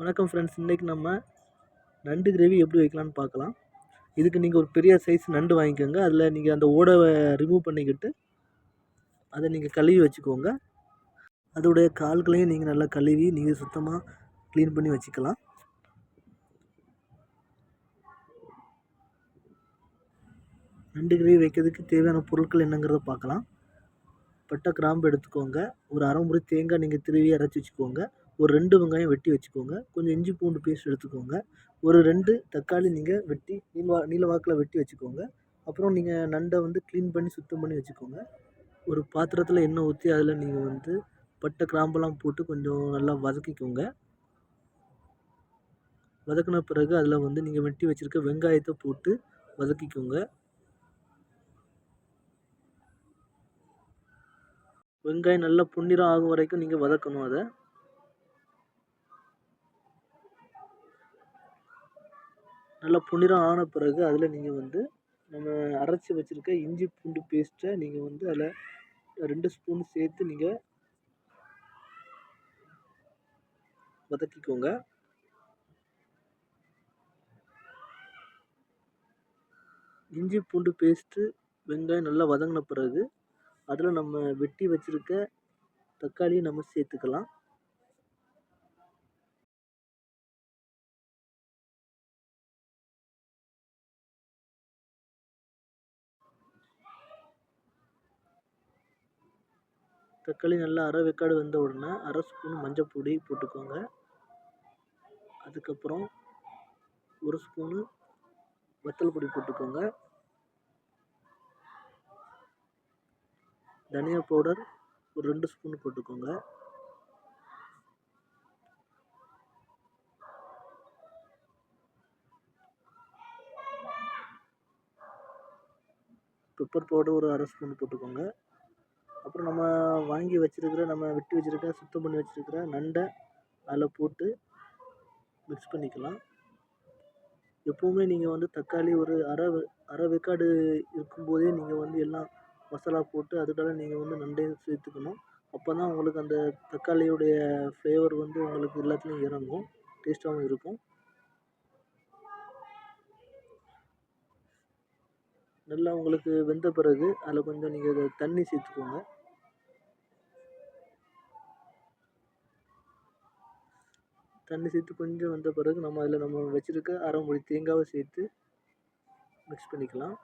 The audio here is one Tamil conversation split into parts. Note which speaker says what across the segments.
Speaker 1: வணக்கம் ஃப்ரெண்ட்ஸ் இன்றைக்கி நம்ம நண்டு கிரேவி எப்படி வைக்கலான்னு பார்க்கலாம். இதுக்கு நீங்கள் ஒரு பெரிய சைஸ் நண்டு வாங்கிக்கோங்க. அதில் நீங்கள் அந்த ஓடவை ரிமூவ் பண்ணிக்கிட்டு அதை நீங்கள் கழுவி வச்சுக்கோங்க. அதோடைய கால்களையும் நீங்கள் நல்லா கழுவி நீங்கள் சுத்தமாக க்ளீன் பண்ணி வச்சுக்கலாம். நண்டு கிரேவி வைக்கிறதுக்கு தேவையான பொருட்கள் என்னங்கிறத பார்க்கலாம். பட்டை கிராம்பு எடுத்துக்கோங்க. ஒரு அரை முறை தேங்காய் நீங்கள் திருவி அரைச்சி வச்சுக்கோங்க. ஒரு ரெண்டு வெங்காயம் வெட்டி வச்சுக்கோங்க. கொஞ்சம் இஞ்சி பூண்டு பேஸ்ட் எடுத்துக்கோங்க. ஒரு ரெண்டு தக்காளி நீங்கள் வெட்டி நீள நீளவாக்கில் வெட்டி வச்சுக்கோங்க. அப்புறம் நீங்கள் நண்டை வந்து க்ளீன் பண்ணி சுத்தம் பண்ணி வச்சுக்கோங்க. ஒரு பாத்திரத்தில் எண்ணெய் ஊற்றி அதில் நீங்கள் வந்து பட்டை கிராம்பெல்லாம் போட்டு கொஞ்சம் நல்லா வதக்கிக்கோங்க. வதக்கின பிறகு அதில் வந்து நீங்கள் வெட்டி வச்சுருக்க வெங்காயத்தை போட்டு வதக்கிக்கோங்க. வெங்காயம் நல்லா பொன்னிறம் ஆகும் வரைக்கும் நீங்கள் வதக்கணும் அதை. நல்லா பொன்னிறம் ஆன பிறகு அதில் நீங்கள் வந்து நம்ம அரைச்சி வச்சுருக்க இஞ்சி பூண்டு பேஸ்ட்டை நீங்கள் வந்து அதில் ரெண்டு ஸ்பூன் சேர்த்து நீங்கள் வதக்கிக்கோங்க. இஞ்சி பூண்டு பேஸ்ட்டு வெங்காயம் நல்லா வதங்கின பிறகு அதில் நம்ம வெட்டி வச்சுருக்க தக்காளியை நம்ம சேர்த்துக்கலாம். தக்காளி நல்லா அரை வெக்காடு வெந்த உடனே அரை ஸ்பூன் மஞ்சள் பொடி போட்டுக்கோங்க. அதுக்கப்புறம் ஒரு ஸ்பூனு வத்தல் பொடி போட்டுக்கோங்க. தனியா பவுடர் ஒரு ரெண்டு ஸ்பூன் போட்டுக்கோங்க. பெப்பர் பவுடர் ஒரு அரை ஸ்பூன் போட்டுக்கோங்க. அப்புறம் நம்ம வாங்கி வச்சுருக்கிற நம்ம வெட்டி வச்சுருக்க சுத்தம் பண்ணி வச்சுருக்கிற நண்டை அதில் போட்டு மிக்ஸ் பண்ணிக்கலாம். எப்போவுமே நீங்கள் வந்து தக்காளி ஒரு அரை அரை வெக்காடு இருக்கும்போதே நீங்கள் வந்து எல்லாம் மசாலா போட்டு அதுக்காக நீங்கள் வந்து நண்டையும் சேர்த்துக்கணும். அப்போ தான் உங்களுக்கு அந்த தக்காளியுடைய ஃப்ளேவர் வந்து உங்களுக்கு எல்லாத்துலேயும் இறங்கும். டேஸ்ட்டாகவும் இருக்கும். நல்லா உங்களுக்கு வெந்த பிறகு அதில் கொஞ்சம் நீங்கள் தண்ணி சேர்த்துக்கோங்க. தண்ணி சேர்த்து கொஞ்சம் வந்த பிறகு நம்ம அதில் நம்ம வச்சுருக்க அரை தேங்காவை சேர்த்து மிக்ஸ் பண்ணிக்கலாம்.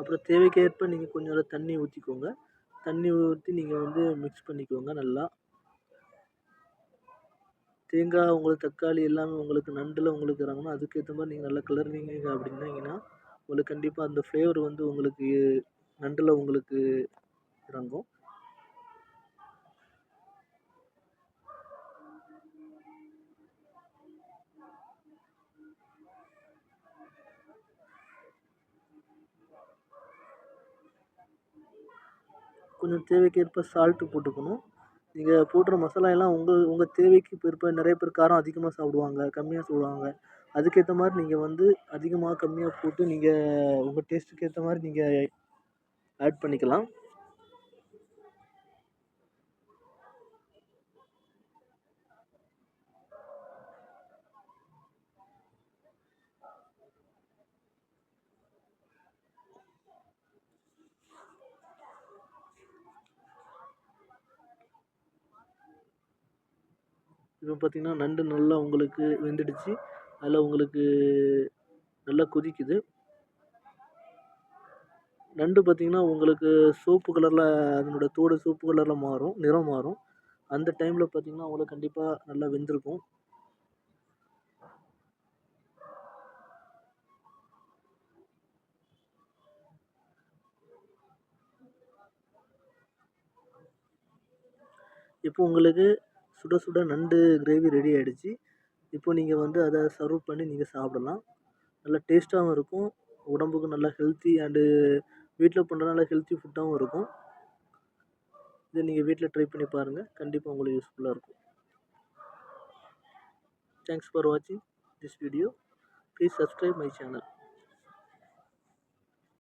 Speaker 1: அப்புறம் தேவைக்கேற்ப நீங்கள் கொஞ்சம் தண்ணி ஊற்றிக்கோங்க தண்ணி ஊற்றி நீங்கள் வந்து மிக்ஸ் பண்ணிக்கோங்க நல்லா. தேங்காய் உங்களுக்கு தக்காளி எல்லாமே உங்களுக்கு நண்டில் உங்களுக்கு இறங்கணும் அதுக்கேற்ற மாதிரி நீங்கள் நல்லா கிளறினீங்க அப்படின்னீங்கன்னா உங்களுக்கு கண்டிப்பாக அந்த ஃப்ளேவர் வந்து உங்களுக்கு நண்டில் உங்களுக்கு இறங்கும். கொஞ்சம் தேவைக்கேற்ப சால்ட்டு போட்டுக்கணும். நீங்கள் போடுற மசாலா எல்லாம் உங்கள் உங்கள் தேவைக்கு பிற்ப நிறைய பேர் காரம் அதிகமாக சாப்பிடுவாங்க கம்மியாக சாப்பிடுவாங்க. அதுக்கேற்ற மாதிரி நீங்கள் வந்து அதிகமாக கம்மியாக போட்டு நீங்கள் உங்கள் டேஸ்ட்டுக்கு ஏற்ற மாதிரி நீங்கள் ஆட் பண்ணிக்கலாம். இப்போ பார்த்திங்கன்னா நண்டு நல்லா உங்களுக்கு வெந்துடுச்சு. அதில் உங்களுக்கு நல்லா கொதிக்குது. நண்டு பார்த்திங்கன்னா உங்களுக்கு சோப்பு கலரில் அதனோட தோடு சோப்பு கலரில் மாறும் நிறம் மாறும். அந்த டைமில் பார்த்திங்கன்னா உங்களுக்கு கண்டிப்பாக நல்லா வெந்திருக்கும். இப்போ உங்களுக்கு சுட சுட நண்டு கிரேவி ரெடி ஆகிடுச்சு இப்போ நீங்கள் வந்து அதை சர்வ் பண்ணி நீங்கள் சாப்பிடலாம். நல்லா டேஸ்ட்டாகவும் இருக்கும். உடம்புக்கு நல்லா ஹெல்த்தி அண்டு வீட்டில் பண்ணுறதுனால ஹெல்த்தி ஃபுட்டாகவும் இருக்கும். இதை நீங்கள் வீட்டில் ட்ரை பண்ணி பாருங்கள் கண்டிப்பாக உங்களுக்கு யூஸ்ஃபுல்லாக இருக்கும். தேங்க்ஸ் ஃபார் வாட்சிங் this video please subscribe my channel